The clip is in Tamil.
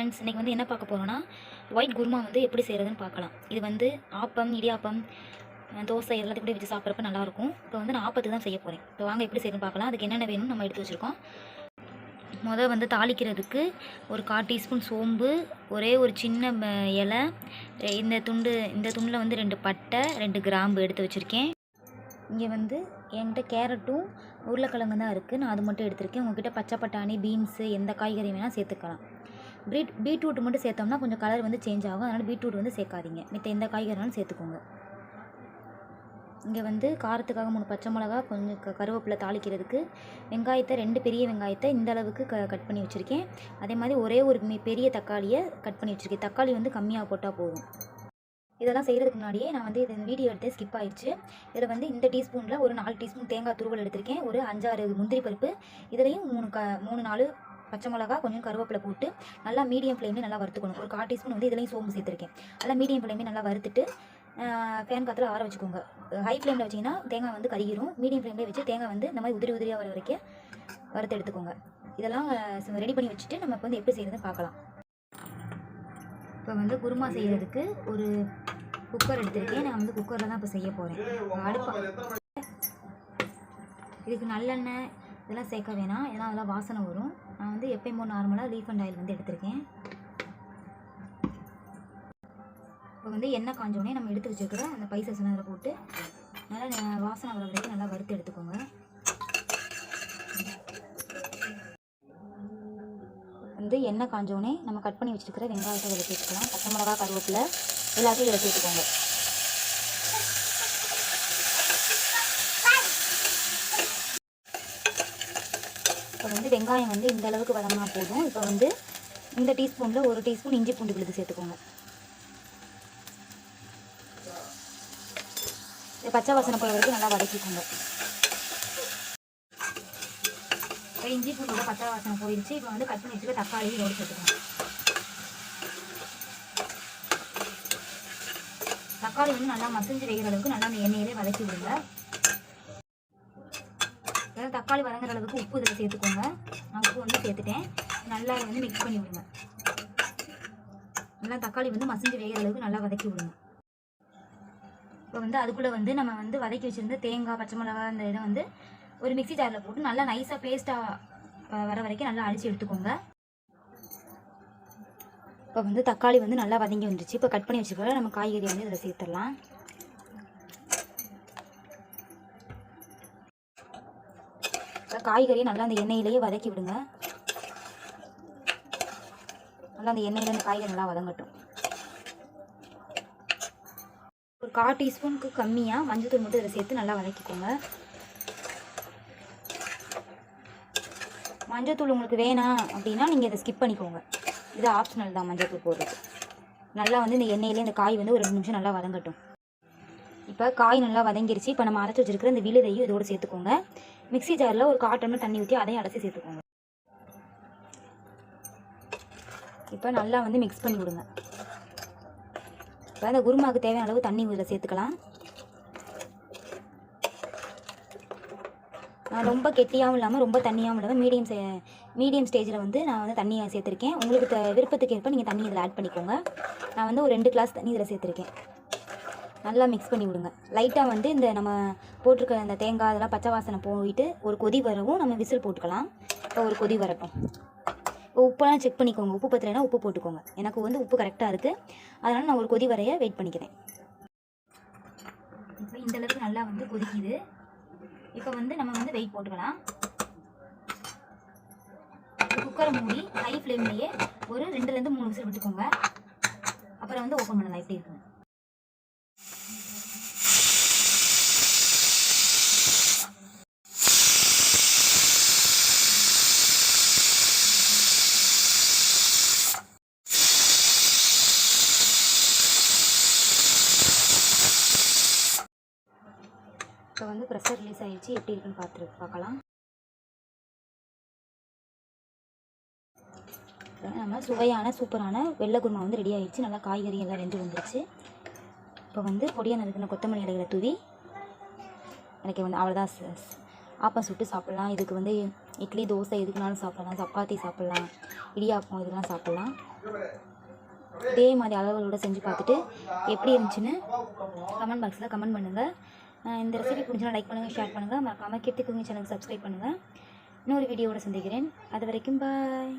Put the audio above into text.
ஃப்ரெண்ட்ஸ் இன்றைக்கி வந்து என்ன பார்க்க போகிறோன்னா ஒயிட் குருமா வந்து எப்படி செய்கிறதுன்னு பார்க்கலாம். இது வந்து ஆப்பம் இடியாப்பம் தோசை எல்லாத்தையும் கூட வச்சு சாப்பிட்றப்ப நல்லாயிருக்கும். இப்போ வந்து நான் ஆப்பத்துக்கு தான் செய்ய போகிறேன் இப்போ வாங்க எப்படி செய்யணும்னு பார்க்கலாம். அதுக்கு என்னென்ன வேணும்னு நம்ம எடுத்து வச்சுருக்கோம். முதல் வந்து தாளிக்கிறதுக்கு ஒரு கால் டீஸ்பூன் சோம்பு ஒரே ஒரு சின்ன ம, இலை இந்த துண்டு இந்த துண்டில் வந்து ரெண்டு பட்டை ரெண்டு கிராம்பு எடுத்து வச்சுருக்கேன். இங்கே வந்து என்கிட்ட கேரட்டும் உருளைக்கிழங்கு தான் இருக்குது நான் அது மட்டும் எடுத்திருக்கேன். உங்ககிட்ட பச்சை பட்டாணி பீன்ஸு எந்த காய்கறி வேணால் சேர்த்துக்கலாம். பீட் பீட்ரூட் மட்டும் சேர்த்தோம்னா கொஞ்சம் கலர் வந்து சேஞ்ச் ஆகும். அதனால் பீட்ரூட் வந்து சேர்க்காதீங்க. மித்த எந்த காய்கறினாலும் சேர்த்துக்கோங்க. இங்கே வந்து காரத்துக்காக மூணு பச்சை மிளகா கொஞ்சம் க கருவேப்பிலை தாளிக்கிறதுக்கு வெங்காயத்தை ரெண்டு பெரிய வெங்காயத்தை இந்த அளவுக்கு க கட் பண்ணி வச்சுருக்கேன். அதே மாதிரி ஒரே ஒரு மி- பெரிய தக்காளியை கட் பண்ணி வச்சுருக்கேன். தக்காளி வந்து கம்மியாக போட்டால் போதும். இதெல்லாம் செய்கிறதுக்கு முன்னாடியே நான் வந்து இது வீடியோ எடுத்து ஸ்கிப் ஆயிடுச்சு. இதில் வந்து இந்த டீஸ்பூனில் ஒரு நாலு டீஸ்பூன் தேங்காய் துருவல் எடுத்திருக்கேன். ஒரு அஞ்சாறு முந்திரி பருப்பு. இதுலேயும் மூணு க மூணு நாலு பச்சை மிளகா கொஞ்சம் கருவேப்பிலை போட்டு நல்லா மீடியம் ஃப்ளேமில் நல்லா வறுத்துக்கணும். ஒரு கால் டீஸ்பூன் வந்து இதுலேயும் சோம்பு சேர்த்துருக்கேன். நல்லா மீடியம் ஃப்ளேமே நல்லா வறுத்துட்டு ஃபேன் காற்றுல ஆற வச்சுக்கோங்க. ஹை ஃப்ளேமில் வச்சிங்கன்னா தேங்காய் வந்து கருகிரும். மீடியம் ஃப்ளேம்லேயே வச்சு தேங்காய் வந்து இந்த மாதிரி உதிரி உதிரியாக வர வரைக்கும் வறுத்து எடுத்துக்கோங்க. இதெல்லாம் ரெடி பண்ணி வச்சுட்டு நம்ம இப்போ வந்து எப்படி செய்கிறதுன்னு பார்க்கலாம். இப்போ வந்து குருமா செய்கிறதுக்கு ஒரு குக்கர் எடுத்திருக்கேன். நான் வந்து குக்கரில் தான் இப்போ செய்ய போகிறேன் அடுப்பா இதுக்கு நல்லெண்ணெய் இதெல்லாம் சேர்க்க வேணாம். ஏன்னா அதெல்லாம் வாசனை வரும். நான் வந்து எப்பயுமோ நார்மலாக ரீஃபண்ட் ஆயில் வந்து எடுத்திருக்கேன். இப்போ வந்து எண்ணெய் காஞ்சோடனே நம்ம எடுத்து வச்சுருக்கிற அந்த பைசஸ் அதில் போட்டு நல்லா வாசனை வர வரைக்கும் நல்லா வறுத்து எடுத்துக்கோங்க. வந்து எண்ணெய் காஞ்சோடனே நம்ம கட் பண்ணி வச்சுருக்கிற வெங்காயத்தை விளக்கி வச்சுக்கலாம் பச்சை மிளகா கருவேப்பிலை எல்லாத்தையும் விளக்கி வச்சுக்கோங்க இப்போ வந்து வெங்காயம் வந்து இந்த அளவுக்கு வதங்கினா போதும். இப்போ வந்து இந்த டீஸ்பூனில் ஒரு டீஸ்பூன் இஞ்சி பூண்டு விழுது சேர்த்துக்கோங்க. இந்த பச்சை வாசனை போகிற வரைக்கும் நல்லா வதக்கிக்கோங்க. இப்போ இஞ்சி பூண்டோட பச்சை வாசனை போயிடுச்சு. இப்போ வந்து கட் பண்ணி வச்சுக்க தக்காளி இதோடு சேர்த்துக்கோங்க. தக்காளி வந்து நல்லா மசிஞ்சு வைக்கிற அளவுக்கு நல்லா அந்த எண்ணெயிலே வதக்கி விடுங்க. அதாவது தக்காளி வதங்குற அளவுக்கு உப்பு இதில் சேர்த்துக்கோங்க. நான் உப்பு வந்து சேர்த்துட்டேன். நல்லா வந்து மிக்ஸ் பண்ணி விடுங்க. நல்லா தக்காளி வந்து மசிஞ்சு வேகிற அளவுக்கு நல்லா வதக்கி விடுங்க. இப்போ வந்து அதுக்குள்ளே வந்து நம்ம வந்து வதக்கி வச்சுருந்த தேங்காய் பச்சை மிளகா அந்த இதை வந்து ஒரு மிக்சி ஜாரில் போட்டு நல்லா நைஸாக பேஸ்ட்டாக வர வரைக்கும் நல்லா அழிச்சு எடுத்துக்கோங்க. இப்போ வந்து தக்காளி வந்து நல்லா வதங்கி வந்துருச்சு. இப்போ கட் பண்ணி வச்சுக்கலாம் நம்ம காய்கறி வந்து இதில் சேர்த்துடலாம். காய்கறியை நல்லா அந்த எண்ணெயிலேயே வதக்கி விடுங்க. நல்லா அந்த எண்ணெயில் அந்த காய்கறி நல்லா வதங்கட்டும். ஒரு கால் டீஸ்பூனுக்கு கம்மியாக மஞ்சத்தூள் மட்டும் இதில் சேர்த்து நல்லா வதக்கிக்கோங்க. மஞ்சத்தூள் உங்களுக்கு வேணாம் அப்படின்னா நீங்கள் இதை ஸ்கிப் பண்ணிக்கோங்க. இது ஆப்ஷனல் தான் மஞ்சத்தூள் போடுறது. நல்லா வந்து இந்த எண்ணெயிலே இந்த காய் வந்து ஒரு ரெண்டு நிமிஷம் நல்லா வதங்கட்டும். இப்போ காய் நல்லா வதங்கிருச்சு. இப்போ நம்ம அரைச்சி வச்சிருக்கிற இந்த விழுதையும் இதோடு சேர்த்துக்கோங்க. மிக்ஸி ஜாரில் ஒரு கால் டம்ளர் தண்ணி ஊற்றி அதையும் அடைச்சி சேர்த்துக்கோங்க. இப்போ நல்லா வந்து மிக்ஸ் பண்ணி விடுங்க. இப்போ அந்த குருமாவுக்கு தேவையான அளவு தண்ணி இதில் சேர்த்துக்கலாம். நான் ரொம்ப கெட்டியாகவும் இல்லாமல் ரொம்ப தண்ணியாகவும் இல்லாமல் மீடியம் சே மீடியம் ஸ்டேஜில் வந்து நான் வந்து தண்ணியை சேர்த்துருக்கேன். உங்களுக்கு த- விருப்பத்துக்கு ஏற்ப நீங்கள் தண்ணி இதில் ஆட் பண்ணிக்கோங்க. நான் வந்து ஒரு ரெண்டு கிளாஸ் தண்ணி இதில் சேர்த்துருக்கேன். நல்லா மிக்ஸ் பண்ணி விடுங்க. லைட்டாக வந்து இந்த நம்ம போட்டிருக்க இந்த தேங்காய் அதெல்லாம் பச்சை வாசனை போயிட்டு ஒரு கொதி வரவும் நம்ம விசில் போட்டுக்கலாம். இப்போ ஒரு கொதி வரட்டும். இப்போ உப்பெல்லாம் செக் பண்ணிக்கோங்க. உப்பு பத்தலைன்னா உப்பு போட்டுக்கோங்க. எனக்கு வந்து உப்பு கரெக்டாக இருக்குது அதனால் நான் ஒரு கொதி வரைய வெயிட் பண்ணிக்கிறேன். இப்போ இந்த அளவுக்கு நல்லா வந்து கொதிக்குது. இப்போ வந்து நம்ம வந்து வெயிட் போட்டுக்கலாம். குக்கரை மூடி ஹை ஃப்ளேம்லேயே ஒரு ரெண்டுலேருந்து மூணு விசில் விட்டுக்கோங்க. அப்புறம் வந்து ஓப்பன் பண்ணலாம். எப்படி இருக்குங்க இப்போ வந்து ப்ரெஷர் ரிலீஸ் ஆகிடுச்சு எப்படி இருக்குன்னு பார்த்து பார்க்கலாம். இப்போ நம்ம சுவையான சூப்பரான வெள்ளை குருமா வந்து ரெடி ஆகிடுச்சு நல்லா காய்கறி எல்லாம் ரெண்டு வந்துருச்சு. இப்போ வந்து பொடியாக நறுக்கின கொத்தமல்லி இலைகளை தூவி. எனக்கு வந்து அவ்வளோதான் ஆப்பம் சுட்டு சாப்பிட்லாம். இதுக்கு வந்து இட்லி தோசை எதுக்குனாலும் சாப்பிடலாம். சப்பாத்தி சாப்பிட்லாம். இடியாப்பம் இதெல்லாம் சாப்பிட்லாம். இதே மாதிரி அளவுகளோட செஞ்சு பார்த்துட்டு எப்படி இருந்துச்சுன்னு கமெண்ட் பாக்ஸில் கமெண்ட் பண்ணுங்கள் இந்த ரெசிபி பிடிச்சா லைக் பண்ணுங்கள் ஷேர் பண்ணுங்கள் மறக்காமல் கீர்த்தி குக்கிங் சேனலுக்கு சப்ஸ்கிரைப் பண்ணுங்கள் இன்னொரு வீடியோவோட சந்திக்கிறேன். அது வரைக்கும் பாய்